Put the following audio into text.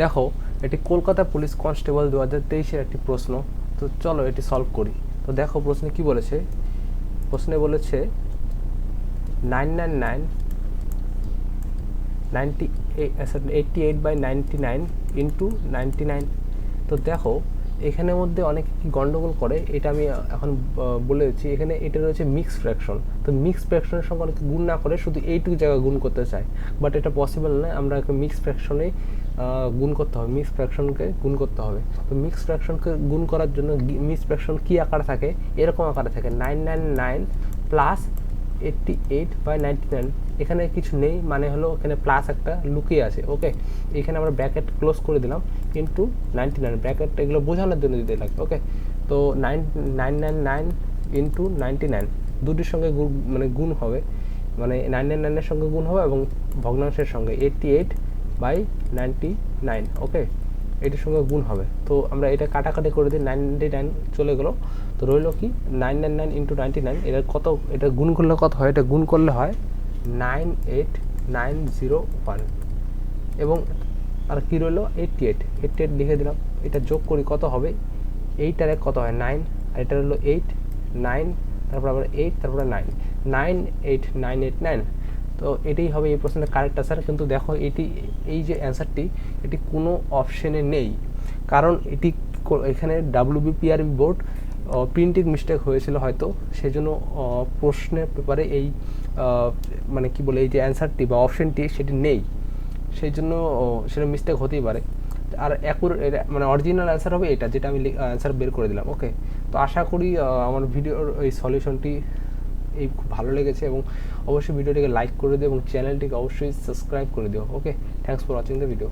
দেখো, এটি Kolkata police constable দু হাজার তেইশের একটি প্রশ্ন। তো চলো এটি সলভ করি। তো দেখো, প্রশ্নে কি বলেছে? প্রশ্নে বলেছে, nine nine nine ninety eighty eight by ninety nine into ninety nine তো দেখো এখানের মধ্যে অনেক কি গন্ডগোল করে, এটা আমি এখন বলে দিচ্ছি। এখানে এটা রয়েছে মিক্স ফ্র্যাকশন তো মিক্স ফ্র্যাকশনের সঙ্গে অনেকে গুণ না করে, শুধু এইটুকু জায়গা গুণ করতে চায়। বাট এটা পসিবল নয় আমরা মিক্স ফ্র্যাকশনে গুণ করতে হবে। মিক্স ফ্র্যাকশনকে গুণ করতে হবে। তো মিক্স ফ্র্যাকশনকে গুণ করার জন্য মিক্স ফ্র্যাকশন কী আকারে থাকে? এরকম আকারে থাকে। Nine nine nine plus eighty eight by ninety nine এখানে কিছু নেই মানে হলো এখানে প্লাস একটা লুকিয়ে আছে ওকে এখানে আমরা ব্র্যাকেট ক্লোজ করে দিলাম ইন্টু নাইনটি নাইন ব্র্যাকেট এগুলো বোঝানোর জন্য দিতে লাগে ওকে তো nine nine nine nine into ninety nine দুটির সঙ্গে গুণ মানে গুণ হবে মানে নাইন নাইন নাইনের সঙ্গে গুণ হবে এবং ভগ্নাংশের সঙ্গে eighty eight by ninety nine okay এটির সঙ্গে গুণ হবে। তো আমরা এটা কাটাকাটি করে দিই নাইনটি নাইন চলে গেলো। তো রইল কি? Nine nine nine into ninety nine এটা কত, এটা গুণ করলে কত হয়? এটা গুণ করলে হয় nine eight nine zero one এবং আর কী রইল? এইটটি এইট এইটটি এইট লিখে দিলাম। এটা যোগ করি কত হবে? এইটার এক কত হয়? নাইন আর এটা হলো এইট নাইন তারপর আবার এইট তারপরে nine nine eight nine eight nine তো এটাই হবে এই প্রশ্নের কারেক্ট আনসার কিন্তু দেখো এটি, এই যে অ্যান্সারটি এটি কোনো অপশনে নেই। কারণ এটি এখানে ডাব্লিউবিপিআরবি বোর্ড প্রিন্টিং মিস্টেক হয়েছিল হয়তো, সেজন্য প্রশ্নের পেপারে এই মানে কি বলে, এই যে অ্যান্সারটি বা অপশনটি সেটি নেই। সেই জন্য সেটা মিস্টেক হতেই পারে। আর একুর মানে অরিজিনাল অ্যান্সার হবে এটা, যেটা আমি অ্যান্সার বের করে দিলাম ওকে তো আশা করি আমার ভিডিওর এই সলিউশনটি এই খুব ভালো লেগেছে এবং অবশ্যই ভিডিওটিকে লাইক করে দিও এবং চ্যানেলটিকে অবশ্যই সাবস্ক্রাইব করে দিও। Okay thanks for watching the video